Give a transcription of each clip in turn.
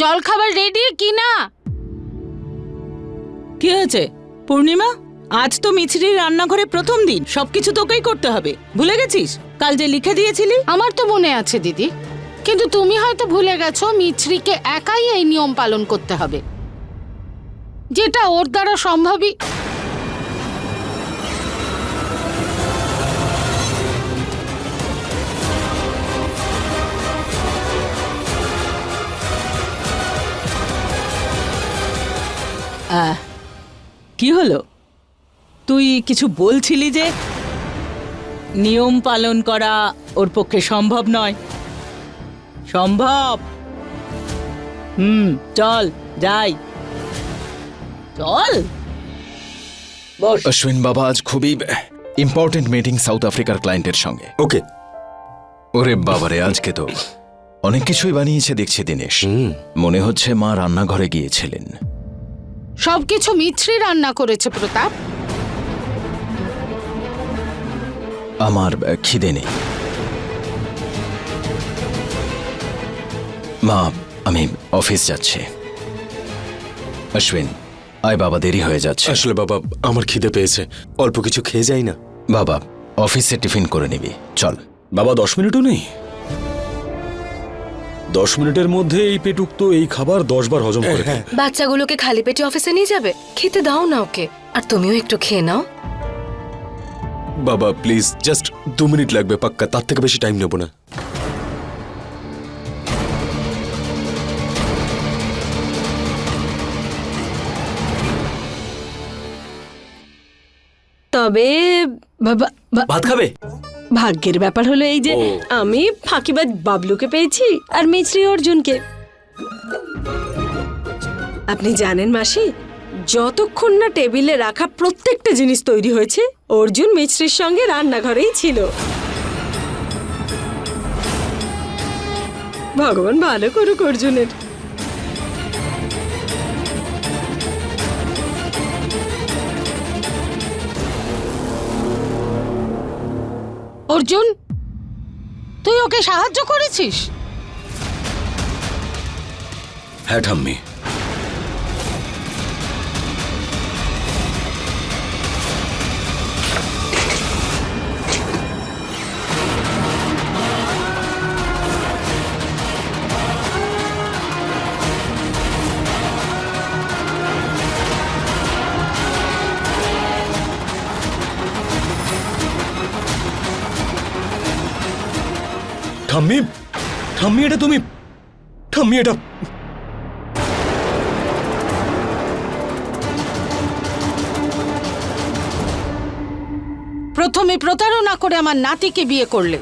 জল খাবার রেডি কি না? কি হয়েছে? পূর্ণিমা আজ তো মিছরির রান্নাঘরে প্রথম দিন। সবকিছু তোকেই করতে হবে। ভুলে গেছিস? কাল যে লিখে দিয়েছিলি? আমার তো মনে আছে দিদি। কিন্তু তুমি হয়তো ভুলে গেছো মিছরিকে একাই এই নিয়ম পালন করতে হবে। যেটা ওর দ্বারা সম্ভবই আহ, কি হলো? তুই কিছু বলছিলি যে নিয়ম পালন করা ওর পক্ষে সম্ভব নয়। সম্ভব? হুম চল যাই। চল? বস। অশ্বিন বাবা আজ খুবই ইম্পর্টেন্ট মিটিং সাউথ আফ্রিকার ক্লায়েন্টের সঙ্গে। ওকে। ওরে বাবারে আজকে তো অনেক কিছুই বানিয়েছে দেখছি দিনেশ। মনে হচ্ছে মা রান্নাঘরে গিয়েছিলেন। সবকিছু মিছরি রান্না করেছে প্রতাপ। আমার খিদে নেই। মা আমি অফিস যাচ্ছি। অশ্বিন আয় বাবা দেরি হয়ে যাচ্ছে। আসলে বাবা আমার খিদে পেয়েছে। অল্প কিছু খেয়ে যাই না। বাবা অফিসে টিফিন করে নিবি। চল। বাবা দশ মিনিটও নেই? দশ মিনিটের মধ্যে এই পেটুক তো এই খাবার দশ বার হজম করে ফেলে। বাচ্চাগুলোকে খালি পেটে অফিসে নিয়ে যাবে? খেতে দাও না ওকে। আর তুমিও একটু খেয়ে নাও। বাবা প্লিজ জাস্ট দু মিনিট লাগবে পাক্কা। তার থেকে বেশি টাইম নেব না। তবে বাবা বা- ভাত খাবে? ভাগ্যের ব্যাপার হলো এই যে আমি ফাঁকিবাজ বাবলুকে পেয়েছি আর মিছরি অর্জুনকে। আপনি জানেন মাসি যতক্ষণ না টেবিলে রাখা প্রত্যেকটা জিনিস তৈরি হয়েছে অর্জুন মিছরির সঙ্গে রান্নাঘরেই ছিল। ভগবান ভালো করুক অর্জুনের। অর্জুন তুই ওকে সাহায্য করেছিস? হ্যাঁ ঠাম্মি। ঠাম্মি এটা তুমি? ঠাম্মি এটা প্রথমে প্রতারণা করে আমার নাতিকে বিয়ে করলে।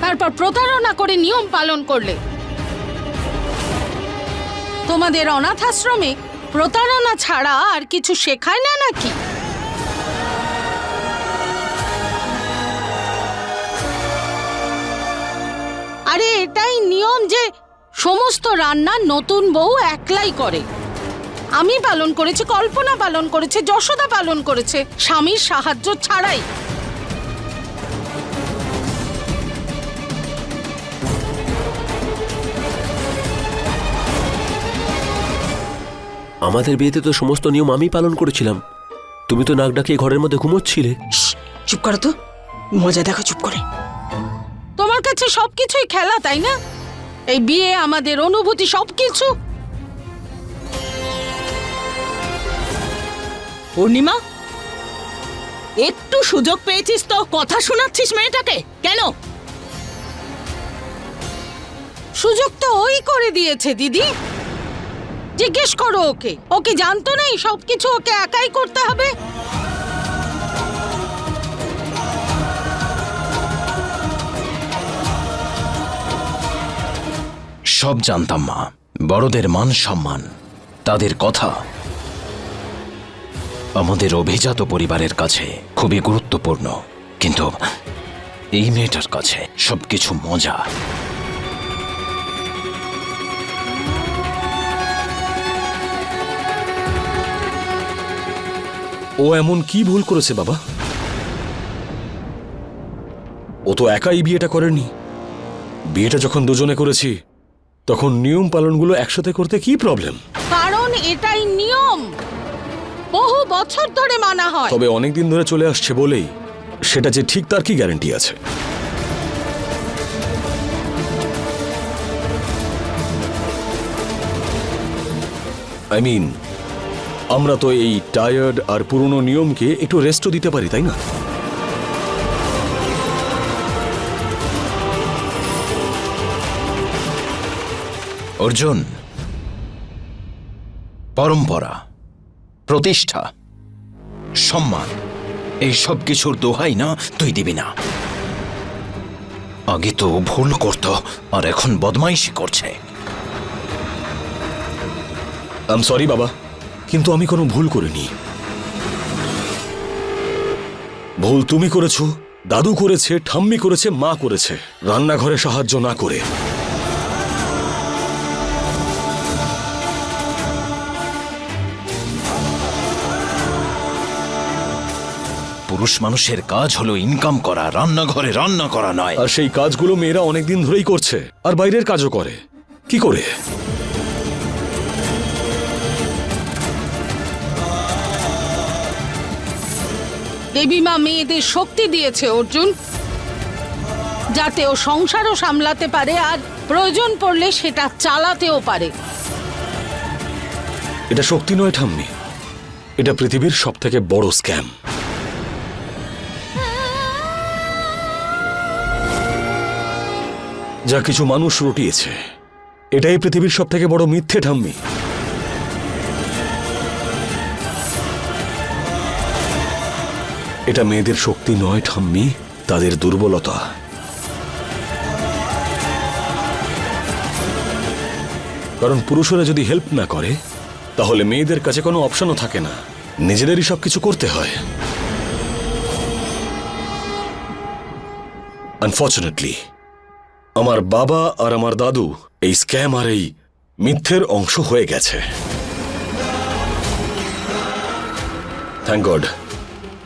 তারপর প্রতারণা করে নিয়ম পালন করলে। তোমাদের অনাথ আশ্রমে প্রতারণা ছাড়া আর কিছু শেখায় না নাকি? আরে এটাই নিয়ম যে সমস্ত রান্না নতুন বউ একলাই করে। আমি পালন করেছি কল্পনা পালন করেছে যশোদা পালন করেছে স্বামীর সাহায্য ছাড়াই। আমাদের বিয়েতে তো সমস্ত নিয়ম আমি পালন করেছিলাম। তুমি তো নাক ডাকিয়ে ঘরের মধ্যে ঘুমোচ্ছিলে। চুপ করো তো। মজা দেখো চুপ করে। তোমার কাছে সবকিছুই খেলা, তাই না? এই বিয়ে, আমাদের অনুভূতি, সবকিছু। পূর্ণিমা, একটু সুযোগ পেয়েছিস তো? কথা শোনাচ্ছিস মেয়েটাকে? কেন? সুযোগ তো ওই করে দিয়েছে, দিদি। জিজ্ঞেস করো ওকে। ওকে জানতো না সবকিছু ওকে একাই করতে হবে? সব জানতাম, মা। বড়দের মান সম্মান, তাদের কথা। আমাদের অভিজাত পরিবারের কাছে খুবই গুরুত্বপূর্ণ, কিন্তু এই মেয়েটার কাছে সবকিছু মজা। ও এমন কি ভুল করেছে, বাবা? ও তো একাই বিয়েটা করেনি। বিয়েটা যখন দুজনে করেছি তখন নিয়ম পালনগুলো একসাথে করতে কি প্রবলেম কারণ এটাই নিয়ম। বহু বছর ধরে মানা হয়। তবে অনেক দিন ধরে চলে আসছে বলেই সেটা যে ঠিক তার কি গ্যারান্টি আছে? আই মিন আমরা তো এই টায়ার্ড আর পুরনো নিয়মকে একটু রেস্টও দিতে পারি তাই না? অর্জুন, পরম্পরা, প্রতিষ্ঠা, সম্মান, এই সব কিছুর দোহাই না তুই দিবি না। আগে তো ভুল করত, আর এখন বদমাইশি করছে। আম সরি বাবা, কিন্তু আমি কোনো ভুল করিনি। ভুল তুমি করেছ, দাদু করেছে, ঠাম্মি করেছে, মা করেছে। রান্নাঘরে সাহায্য না করে। পুরুষ মানুষের কাজ হলো ইনকাম করা রান্নাঘরে রান্না করা নয়। আর সেই কাজগুলো মেয়েরা অনেকদিন ধরেই করছে আর বাইরের কাজও করে। কি করে? দেবী মা মেয়েদের শক্তি দিয়েছে অর্জুন যাতে ও সংসারও সামলাতে পারে আর প্রয়োজন পড়লে সেটা চালাতেও পারে। এটা শক্তি নয় ঠাম্মি। এটা পৃথিবীর সব থেকে বড় স্ক্যাম যা কিছু মানুষ রটিয়েছে। এটাই পৃথিবীর সব থেকে বড় মিথ্যে ঠাম্মি এটা মেয়েদের শক্তি নয় ঠাম্মি তাদের দুর্বলতা। কারণ পুরুষরা যদি হেল্প না করে, তাহলে মেয়েদের কাছে কোনো অপশনও থাকে না। নিজেদেরই সব কিছু করতে হয়। আনফর্চুনেটলি আমার বাবা আর আমার দাদু এই স্ক্যাম আর এই মিথ্যের অংশ হয়ে গেছে। থ্যাংক গড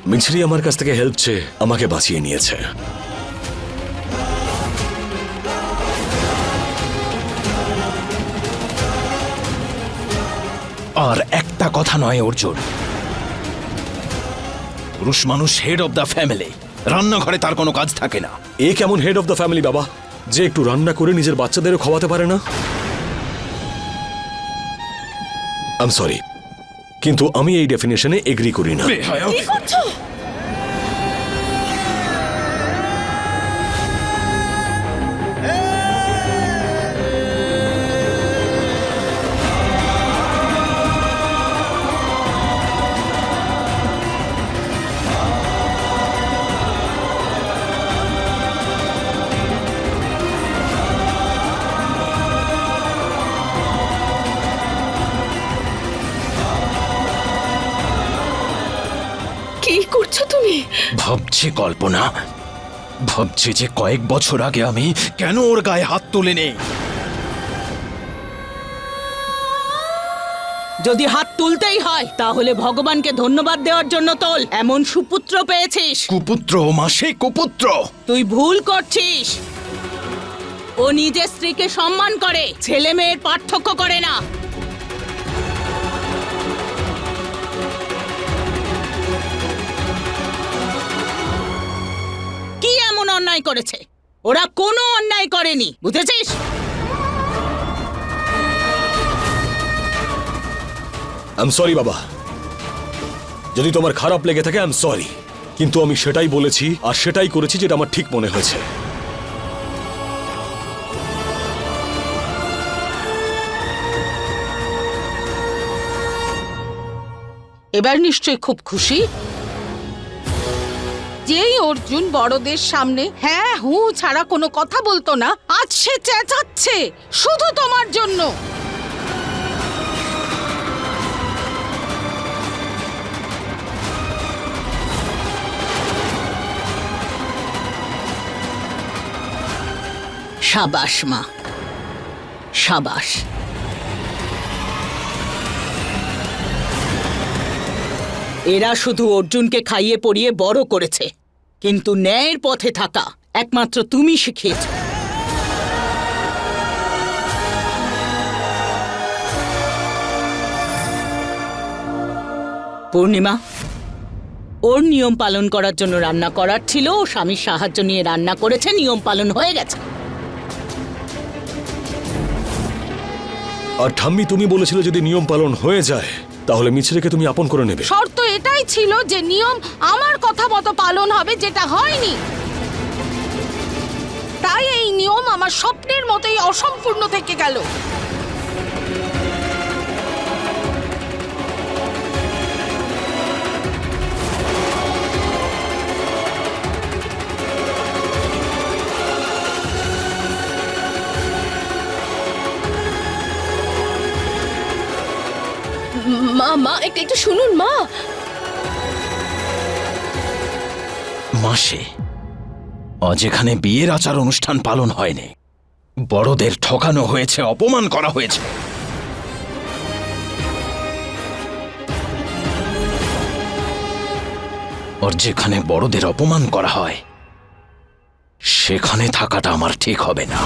মিছরি আমার কাছ থেকে হেল্প চেয়ে আমাকে বাঁচিয়ে নিয়েছে। আর একটা কথা নয় অর্জুন। পুরুষ মানুষ হেড অব দ্য ফ্যামিলি রান্নাঘরে তার কোনো কাজ থাকে না। এ কেমন হেড অফ দ্য ফ্যামিলি বাবা? যে একটু রান্না করে নিজের বাচ্চাদেরও খাওয়াতে পারে না? আম সরি কিন্তু আমি এই ডেফিনেশনে এগ্রি করি না। ভাবছি কল্পনা। ভাবছি যে কয়েক বছর আগে আমি কেন ওর গায়ে হাত তুলে নেই যদি হাত তুলতেই হয় তাহলে ভগবানকে ধন্যবাদ দেওয়ার জন্য তোল এমন সুপুত্র পেয়েছিস। কুপুত্র মা সেই কুপুত্র। তুই ভুল করছিস। ও নিজের স্ত্রীকে সম্মান করে ছেলে মেয়ের পার্থক্য করে না। অন্যায় করেছে। ওরা কোনো অন্যায় করেনি বুঝেছিস? আম সরি বাবা। যদি তোমার খারাপ লেগে থাকে আম সরি কিন্তু আমি সেটাই বলেছি আর সেটাই করেছি যেটা আমার ঠিক মনে হয়েছে। এবার নিশ্চয়ই খুব খুশি? যেই অর্জুন বড়দের সামনে হ্যাঁ হু ছাড়া কোনো কথা বলতো না। আজ সে চেঁচাচ্ছে, শুধু তোমার জন্য। সাবাস, মা। সাবাস। এরা শুধু অর্জুনকে খাইয়ে পড়িয়ে বড় করেছে। কিন্তু ন্যায়ের পথে থাকা একমাত্র তুমি শিখিয়েছ। পূর্ণিমা, ওর নিয়ম পালন করার জন্য রান্না করার ছিল, ও স্বামীর সাহায্য নিয়ে রান্না করেছে, নিয়ম পালন হয়ে গেছে। আর ঠাম্মি, তুমি বলেছিলে যদি নিয়ম পালন হয়ে যায় তাহলে মিছরিকে তুমি আপন করে নেবে। শর্ত এটাই ছিল যে নিয়ম আমার কথা মতো পালন হবে, যেটা হয়নি। তাই এই নিয়ম আমার স্বপ্নের মতোই অসম্পূর্ণ থেকে গেল। একটু শুনুন, মা। মাসে এখানে বিয়ের আচার অনুষ্ঠান পালন হয়নি। বড়দের ঠকানো হয়েছে, অপমান করা হয়েছে। ওর যেখানে বড়দের অপমান করা হয়, সেখানে থাকাটা আমার ঠিক হবে না।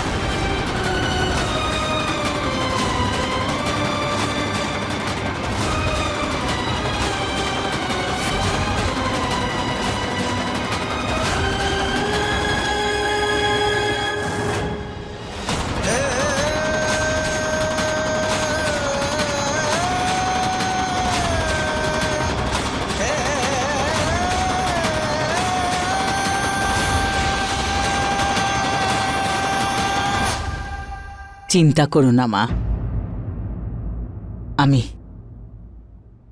চিন্তা করো না মা। আমি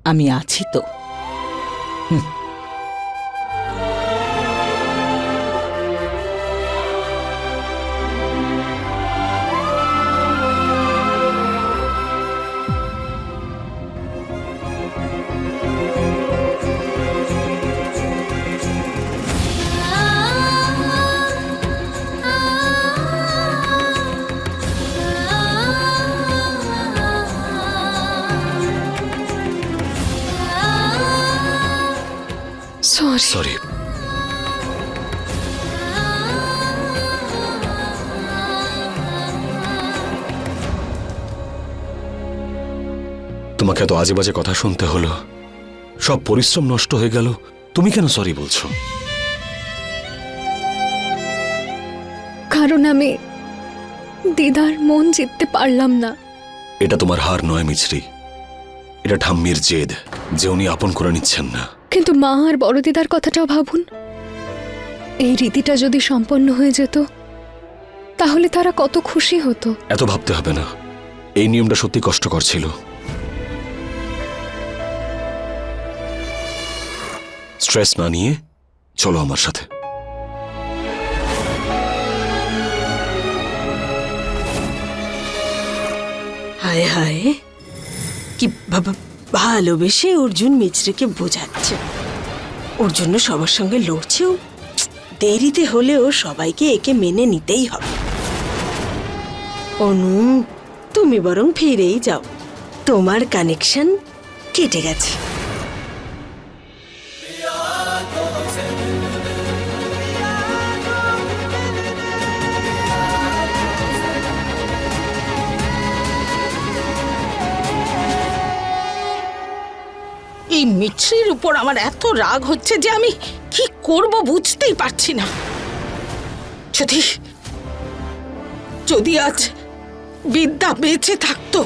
আমি আছি তো। সরি তোমাকে এত আজে বাজে কথা শুনতে হলো। সব পরিশ্রম নষ্ট হয়ে গেল। তুমি কেন সরি বলছো? কারণ আমি দিদার মন জিততে পারলাম না। এটা তোমার হার নয় মিছরি। এটা ঠাম্মির জেদ যে উনি আপন করে নিচ্ছেন না। কিন্তু মা আর বড় দিদার কথাটাও ভাবুন। এই রীতিটা যদি সম্পন্ন হয়ে যেত তাহলে তারা কত খুশি হতো। এত ভাবতে হবে না। এই নিয়মটা সত্যি কষ্টকর ছিল। স্ট্রেস না নিয়ে চলো আমার সাথে। হায় হায়। কি ভালোবেসে অর্জুন মিছরিকে বোঝাচ্ছে। ওর জন্য সবার সঙ্গে লড়ছেও দেরিতে হলেও সবাইকে একে মেনে নিতেই হবে। অনু, তুমি বরং ফিরেই যাও। তোমার কানেকশন কেটে গেছে। এই মিছরির উপর আমার এত রাগ হচ্ছে যে আমি কি করব বুঝতেই পারছি না। যদি যদি আজ বিদ্যা বেঁচে থাকতো,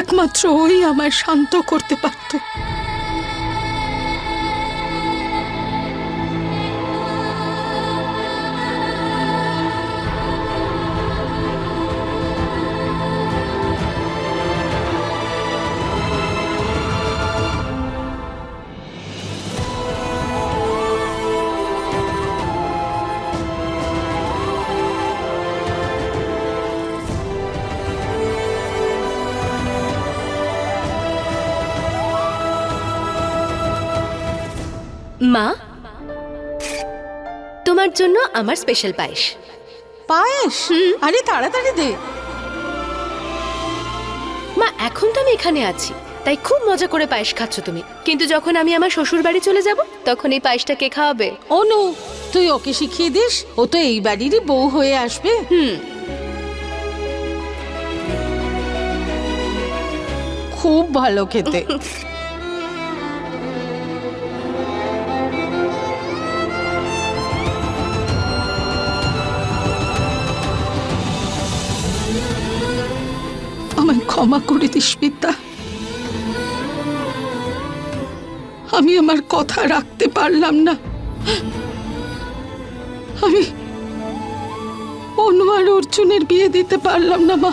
একমাত্র ওই আমায় শান্ত করতে পারতো। মা তোমার জন্য আমার স্পেশাল পায়েস। পায়েস? আরে তাড়াতাড়ি দে। মা এখন তো আমি এখানে আছি তাই খুব মজা করে পায়েস খাচ্ছ তুমি। কিন্তু যখন আমি আমার শ্বশুর বাড়ি চলে যাব তখন এই পায়েসটা কে খাওয়াবে? অনু তুই ওকে শিখিয়ে দিস ও তো এই বাড়িরই বউ হয়ে আসবে। হুম। খুব ভালো খেতে। ক্ষমা করে দিস, বিদ্যা। আমি আমার কথা রাখতে পারলাম না। আমি অনু আর অর্জুনের বিয়ে দিতে পারলাম না, মা।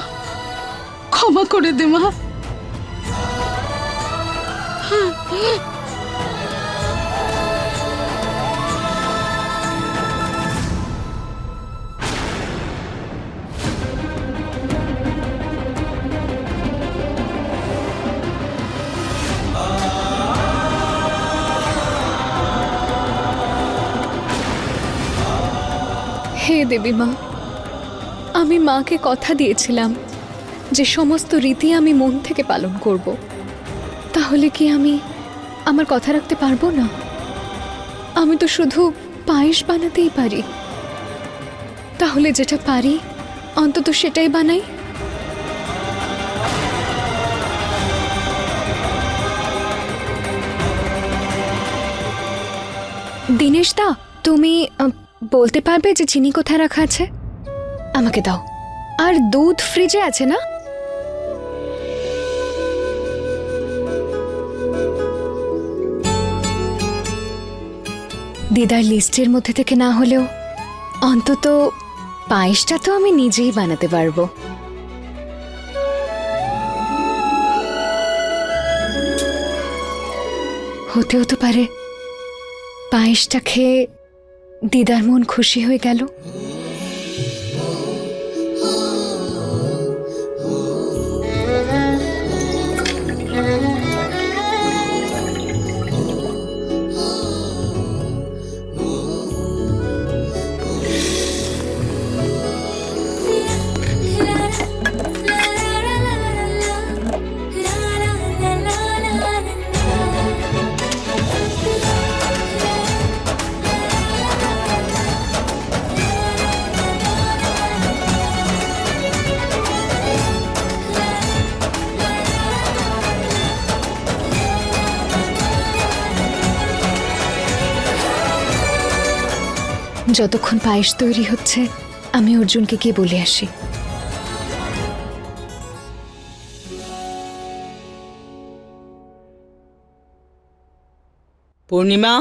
ক্ষমা করে দে, মা। হে দেবী মা, আমি মাকে কথা দিয়েছিলাম যে সমস্ত রীতি আমি মন থেকে পালন করব। তাহলে কি আমি আমার কথা রাখতে পারব না? আমি তো শুধু পায়েস বানাতেই পারি। তাহলে যেটা পারি, অন্তত সেটাই বানাই। দিনেশ দা, তুমি বলতে পারবে যে চিনি কোথায় রাখা আছে? আমাকে দাও। আর দুধ ফ্রিজে আছে না? দিদার লিস্টের মধ্যে থেকে না হলেও অন্তত পায়েসটা তো আমি নিজেই বানাতে পারব। হতেও তো পারে পায়েসটা খেয়ে দিদার মন খুশি হয়ে গেল। যতক্ষণ পায়েস তৈরি হচ্ছে আমি অর্জুনকে গিয়ে বলে আসি। পূর্ণিমা?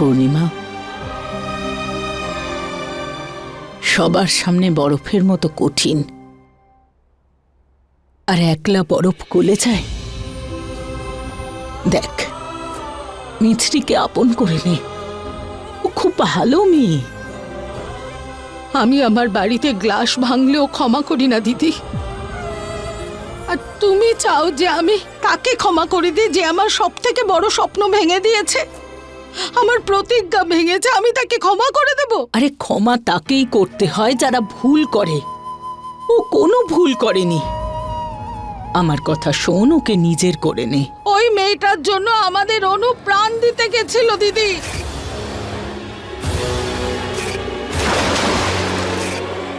পূর্ণিমা। সবার সামনে বরফের মতো কঠিন। আর একলা বরফ গলে যায়? দেখ, মিছরিকে আপন করে নে। ও খুব ভালো মেয়ে। আমি আমার বাড়িতে গ্লাস ভাঙলেও ক্ষমা করি না, দিদি। আর তুমি চাও যে আমি তাকে ক্ষমা করে দিই যে আমার সব থেকে বড় স্বপ্ন ভেঙে দিয়েছে? আমার প্রতিজ্ঞা ভেঙেছে আমি তাকে ক্ষমা করে দেব। আরে ক্ষমা তাকেই করতে হয় যারা ভুল করে। ও কোনো ভুল করেনি। আমার কথা শোন ওকে নিজের করে নে। ওই মেয়েটার জন্য আমাদের অনু প্রাণ দিতে গেছিল দিদি।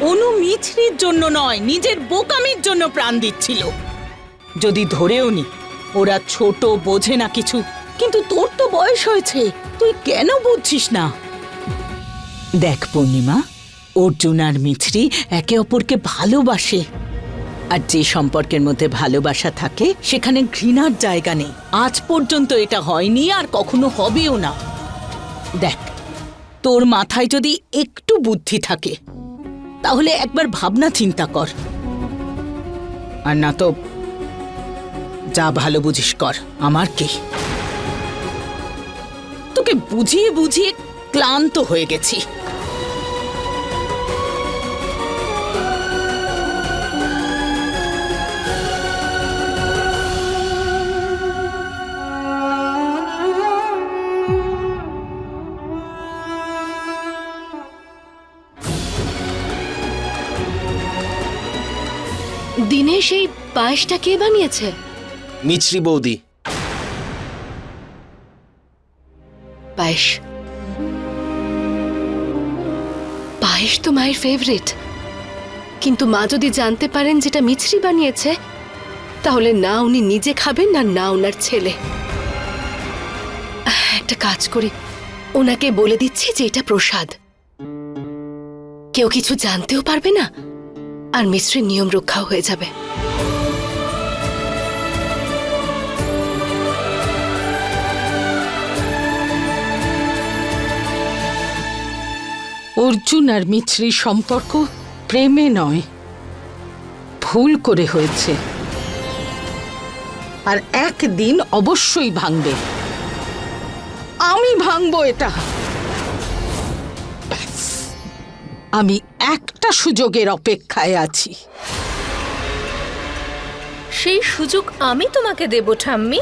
অনু মিছরির জন্য নয় নিজের বোকামির জন্য প্রাণ দিচ্ছিল। যদি ধরেও নি ওরা ছোট বোঝে না কিছু। কিন্তু তোর তো বয়স হয়েছে। তুই কেন বুঝছিস না? দেখ, পূর্ণিমা, অর্জুন আর মিছরি একে অপরকে ভালোবাসে। আর যে সম্পর্কের মধ্যে ভালোবাসা থাকে, সেখানে ঘৃণার জায়গা নেই। আজ পর্যন্ত এটা হয়নি আর কখনো হবেও না। দেখ, তোর মাথায় যদি একটু বুদ্ধি থাকে, তাহলে একবার ভাবনা চিন্তা কর। আর না তো, যা ভালো বুঝিস কর, আমার কি? তোকে বুঝিয়ে বুঝিয়ে ক্লান্ত হয়ে গেছি। দিনেশ এই পায়েসটা কে বানিয়েছে? মিছরি বৌদি। পায়েস। পায়েস তো মায়ের ফেভারিট কিন্তু মা যদি জানতে পারেন যেটা মিছরি বানিয়েছে, তাহলে না উনি নিজে খাবেন না না ওনার ছেলে। একটা কাজ করি। ওনাকে বলে দিচ্ছি যে এটা প্রসাদ। কেউ কিছু জানতেও পারবে না, আর মিশ্রির নিয়ম রক্ষাও হয়ে যাবে। অর্জুন আর মিছরির সম্পর্ক প্রেমে নয়, ভুল করে হয়েছে। আর একদিন অবশ্যই ভাঙবে। আমি ভাঙবো এটা। আমি একটা সুযোগের অপেক্ষায় আছি। সেই সুযোগ আমি তোমাকে দেব, ঠাম্মি।